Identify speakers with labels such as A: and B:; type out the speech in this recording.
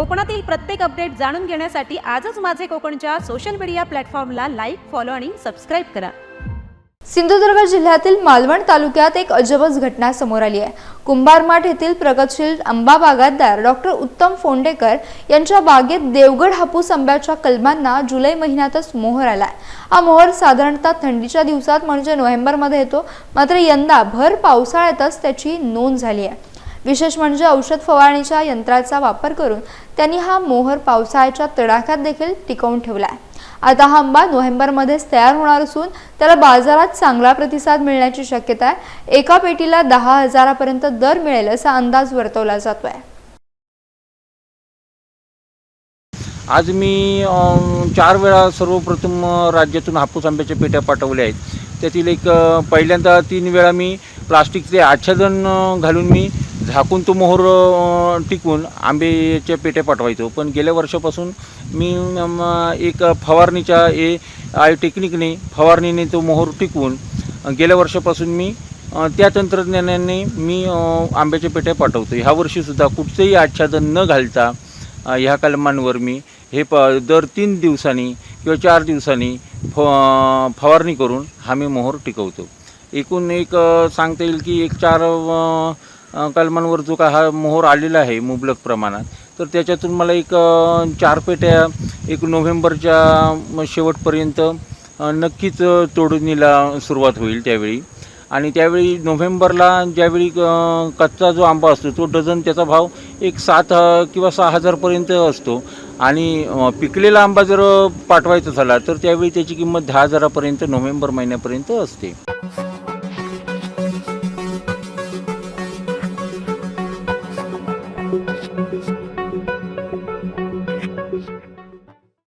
A: कोकणातील प्रत्येक अपडेट जाणून घेण्यासाठी आजच माझे कोकणच्या सोशल मीडिया प्लॅटफॉर्मला लाईक फॉलो आणि सबस्क्राईब करा.
B: सिंधुदुर्ग जिल्ह्यातील मालवण तालुक्यात एक अजबच घटना समोर आली आहे. कुंभारमाठ येथील प्रगतशील आंबा बागायतदार डॉक्टर उत्तम फोंडेकर यांच्या बागेत देवगड हापूस आंब्याच्या कलमांना जुलै महिन्यातच मोहर आलाय. हा मोहर साधारणतः थंडीच्या दिवसात म्हणजे नोव्हेंबरमध्ये येतो. मात्र यंदा भर पावसाळ्यातच त्याची नोंद झाली आहे. विशेष म्हणजे औषध फवारणीच्या यंत्राचा वापर करून त्यांनी हा मोहर पावसाळ्याच्या तडाख्यात देखील टिकवून ठेवला आहे आता हा आंबा नोव्हेंबरमध्येच तयार होणार असून त्याला बाजारात चांगला प्रतिसाद मिळण्याची शक्यता आहे. एका पेटीला दहा हजारापर्यंत दर मिळेल असा अंदाज वर्तवला जातोय.
C: आज मी चार वेळा सर्वप्रथम राज्यातून हापूस आंब्याच्या पेट्या पाठवल्या आहेत. त्यातील एक पहिल्यांदा तीन वेळा मी प्लास्टिकचे आच्छादन घालून मी झाकून तो मोहर टिकून आंब्याच्या पेट्या पाठवायचो. पण गेल्या वर्षापासून मी एक फवारणीच्या ए आय टेक्निकने फवारणीने तो मोहर टिकवून गेल्या वर्षापासून मी त्या तंत्रज्ञानाने मी आंब्याच्या पेट्या पाठवतो ह्या वर्षीसुद्धा कुठचंही आच्छादन न घालता ह्या कलमांवर मी हे प दर तीन दिवसांनी किंवा चार दिवसांनी फ फवारणी करून हा मी मोहर टिकवतो. एकूण एक सांगता येईल की एक चार कलमांवर जो का हा मोहर आलेला आहे मुबलक प्रमाणात तर त्याच्यातून मला एक चार पेट्या एक नोव्हेंबरच्या शेवटपर्यंत नक्कीच तोडणीला सुरुवात होईल त्यावेळी. आणि त्यावेळी नोव्हेंबरला ज्यावेळी कच्चा जो आंबा असतो तो डझन त्याचा भाव एक सात किंवा सहा हजारपर्यंत असतो. आणि पिकलेला आंबा जर पाठवायचा झाला तर त्यावेळी त्याची किंमत दहा हजारापर्यंत नोव्हेंबर महिन्यापर्यंत असते. Thank you.